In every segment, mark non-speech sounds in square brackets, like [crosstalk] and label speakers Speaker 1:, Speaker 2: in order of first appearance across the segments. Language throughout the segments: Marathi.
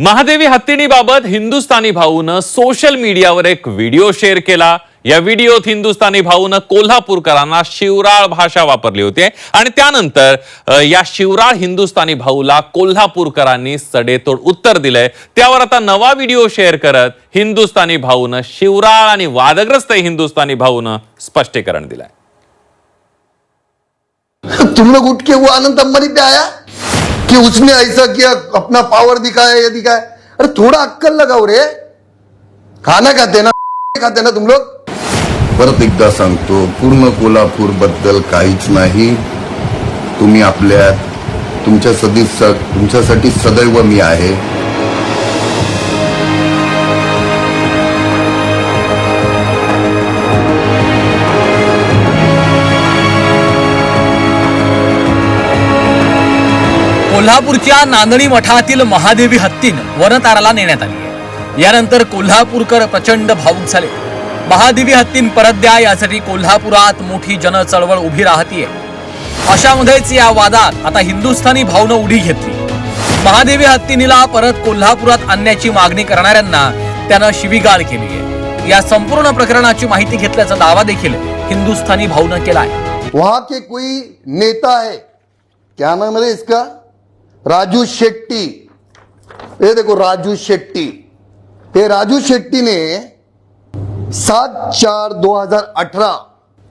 Speaker 1: महादेवी हत्तीणीबाबत हिंदुस्थानी भाऊनं सोशल मीडियावर एक व्हिडिओ शेअर केला. या व्हिडिओत हिंदुस्थानी भाऊनं कोल्हापूरकरांना शिवराळ भाषा वापरली होती. आणि त्यानंतर या शिवराळ हिंदुस्थानी भाऊला कोल्हापूरकरांनी सडेतोड उत्तर दिलंय. त्यावर आता नवा व्हिडिओ शेअर करत हिंदुस्थानी भाऊनं शिवराळ आणि वादग्रस्त हिंदुस्थानी भाऊनं स्पष्टीकरण दिलंय.
Speaker 2: तुम गुटके उठ आनंद अंबानी आया कि उसने ऐसा किया अपना पावर दिखाया ये दिखाया। अरे थोड़ा अक्कल लगाओ रे। खाना खाते ना [laughs] खाते ना तुम लोग?
Speaker 3: परत एकदा सांगतो पूर्ण कोल्हापूरबद्दल काहीच नाही. तुम्ही आपल्या तुमच्या सदी तुमच्यासाठी सदैव मी आहे.
Speaker 4: कोल्हापूरच्या नांदणी मठातील महादेवी हत्तीन वनताराला नेण्यात आली आहे. यानंतर कोल्हापूरकर प्रचंड भावूक झाले. महादेवी हत्तीन परत द्या यासाठी कोल्हापुरात मोठी जनचळवळ उभी राहतीये. अशामध्येच या वादात आता हिंदुस्थानी भावनं उडी घेतली. महादेवी हत्तीनीला परत कोल्हापुरात आणण्याची मागणी करणाऱ्यांना त्यानं शिवीगाळ केली आहे. या संपूर्ण प्रकरणाची माहिती घेतल्याचा दावा देखील हिंदुस्थानी भाऊनं केला आहे
Speaker 2: वहां के कोई नेता है? क्या नाम है इसका? राजू शेट्टी। ये देखो राजू शेट्टी। ये राजू शेट्टी ने सात चार दो हज़ार अठारह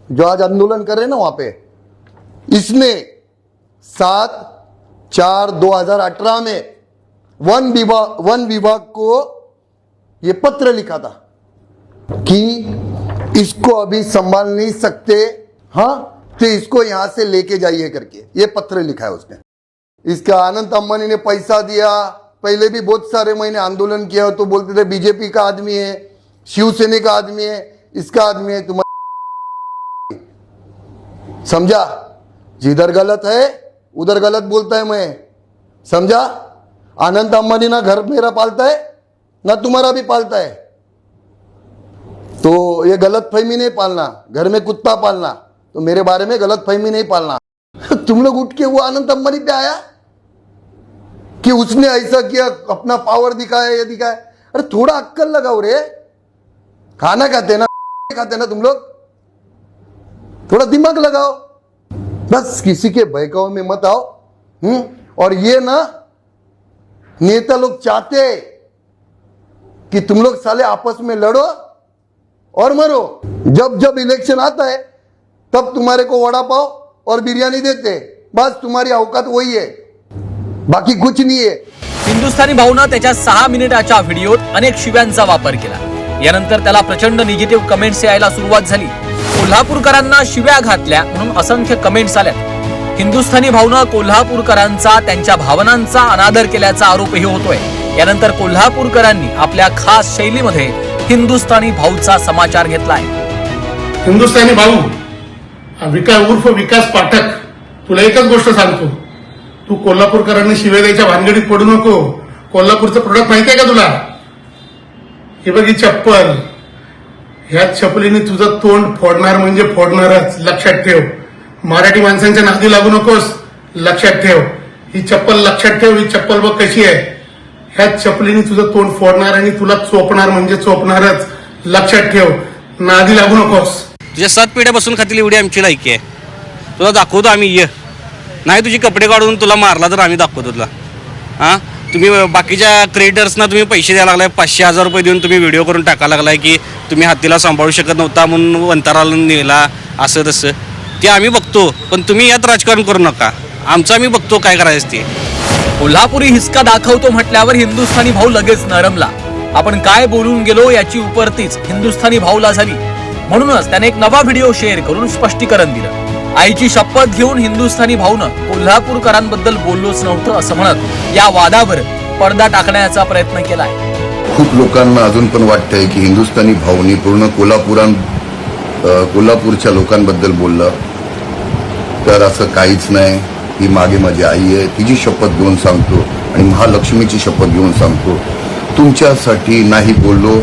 Speaker 2: जो आज आंदोलन कर रहे ना वहाँ पे, इसने सात चार दो हज़ार अठारह में वन विभाग वन विभाग को ये पत्र लिखा था कि इसको अभी संभाल नहीं सकते। हाँ तो इसको यहाँ से लेके जाइए करके, ये पत्र लिखा है उसने। इसका आनंद अंबानी ने पैसा दिया। पहले भी बहुत सारे महीने आंदोलन किया तो बोलते थे, बीजेपी का आदमी है, शिवसेना का आदमी है, इसका आदमी है, तुम्हारा [laughs] समझा? जिधर गलत है, उधर गलत बोलता है मैं। समझा? आनंद अंबानी ना घर मेरा पालता है, ना तुम्हारा भी पालता है। तो ये गलत फहमी नहीं पालना, घर में कुत्ता पालना तो मेरे बारे में गलत फहमी नहीं पालना। [laughs] तुम लोग उठ के वो आनंद अंबानी पे आया। कि उसने ऐसा किया, अपना पावर दिखाया, ये दिखाया। अरे थोड़ा अक्कल लगाओ रे। खाना खाते ना [laughs] खाते ना तुम लोग? थोड़ा दिमाग लगाओ। बस किसी के बहकाव में मत आओ। हम्म? और ये ना, नेता लोग चाहते कि तुम लोग साले आपस में लड़ो और मरो। जब जब इलेक्शन आता है, तब तुम्हारे को वड़ा पाव और बिरयानी देते। बस तुम्हारी औकात वही है। बाकी कुछ नहीं है
Speaker 4: हिंदुस्थानी भाऊनं त्याच्या सहा मिनिटाच्या व्हिडिओत अनेक शिव्यांचा वापर केला. यानंतर त्याला प्रचंड निगेटिव्ह कमेंट्स यायला सुरुवात झाली. कोल्हापूरकरांना शिव्या घातल्या म्हणून असंख्य कमेंट्स आल्या हिंदुस्थानी भाऊनं कोल्हापूरकरांचा त्यांच्या भावनांचा अनादर केल्याचा आरोपही होतोय. यानंतर कोल्हापूरकरांनी आपल्या खास शैलीमध्ये हिंदुस्थानी भाऊचा समाचार घेतलाय.
Speaker 5: हिंदुस्थानी भाऊ विकास उर्फ विकास पाठक तुला एकच गोष्ट सांगतो. तू कोल्हापूरकरांनी शिव्या द्यायच्या भानगडीत पडू नको. कोल्हापूरचं प्रोडक्ट माहिती आहे का तुला? हे बघ ही चप्पल. ह्या चपलीने तुझं तोंड फोडणार म्हणजे फोडणारच. लक्षात ठेव. मराठी माणसांच्या नादी लागू नकोस. लक्षात ठेव. ही चप्पल लक्षात ठेव. ही चप्पल बघ कशी आहे. ह्या चपलीने तुझं तोंड फोडणार आणि तुला चोपणार म्हणजे चोपणारच. लक्षात ठेव. नादी लागू नकोस.
Speaker 6: तुझ्या सात पिढ्यापासून खातील एवढी आमची लायकी आहे. तुला दाखवतो आम्ही ये. नाही तुझी कपडे काढून तुला मारला तर आम्ही दाखवतो तुला. हां? तुम्ही बाकीच्या क्रिएटर्सना तुम्ही पैसे द्यायला लागलाय. पाचशे हजार रुपये देऊन तुम्ही व्हिडिओ करून टाकायला लागलाय की तुम्ही हत्तीला सांभाळू शकत नव्हता म्हणून वंताराला नेला असं तसं. ते आम्ही बघतो पण तुम्ही यात राजकारण करू नका. आमचं आम्ही बघतो काय करायचं ते.
Speaker 4: कोल्हापुरी हिसका दाखवतो म्हटल्यावर हिंदुस्थानी भाऊ लगेच नरमला. आपण काय बोलून गेलो याची उपरतीच हिंदुस्थानी भाऊला झाली. म्हणूनच त्याने एक नवा व्हिडिओ शेअर करून स्पष्टीकरण दिलं. आईची शपथ घेऊन हिंदुस्थानी भाऊनं कोल्हापूरकरांबद्दल बोललोच नव्हतं असं म्हणत या वादावर पडदा टाकण्याचा प्रयत्न केलाय.
Speaker 3: खूप लोकांना अजून पण वाटतंय की हिंदुस्थानी भाऊनी पूर्ण कोल्हापुरां कोल्हापूरच्या लोकांबद्दल बोललं. तर असं काहीच नाही. ही मागे माझी आई आहे. तिची शपथ घेऊन सांगतो आणि महालक्ष्मीची शपथ घेऊन सांगतो. तुमच्यासाठी नाही बोललो.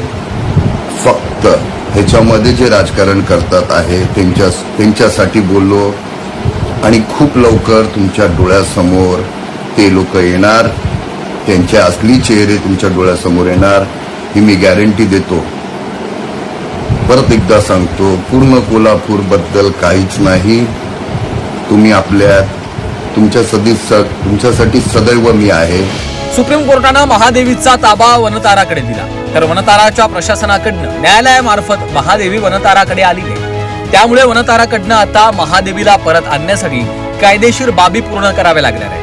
Speaker 3: फक्त ह्याच्यामध्ये जे राजकारण करतात आहे त्यांच्या त्यांच्यासाठी बोललो आणि खूप लवकर तुमच्या डोळ्यासमोर ते लोक येणार. त्यांचे असली चेहरे तुमच्या डोळ्यासमोर येणार ही मी गॅरंटी देतो. परत एकदा सांगतो पूर्ण कोल्हापूरबद्दल काहीच नाही. तुम्ही आपल्या तुमच्या सदिस तुमच्यासाठी सदैव मी आहे.
Speaker 4: सुप्रीम कोर्टानं महादेवीचा ताबा वनताराकडे दिला. तर वनताराच्या प्रशासनाकडनं न्यायालयामार्फत महादेवी वनताराकडे आली आहे. त्यामुळे वनताराकडनं आता महादेवीला परत आणण्यासाठी कायदेशीर बाबी पूर्ण कराव्या लागणार आहे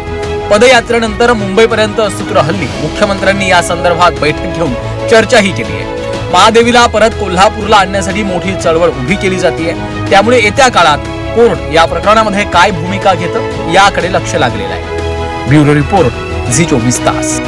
Speaker 4: पदयात्रेनंतर मुंबईपर्यंत सूत्र हल्ली मुख्यमंत्र्यांनी या संदर्भात बैठक घेऊन चर्चाही केली आहे. महादेवीला परत कोल्हापूरला आणण्यासाठी मोठी चळवळ उभी केली जाते त्यामुळे येत्या काळात कोर्ट या प्रकरणामध्ये काय भूमिका घेतं याकडे लक्ष लागलेलं आहे. ब्युरो रिपोर्ट झी चोवीस तास.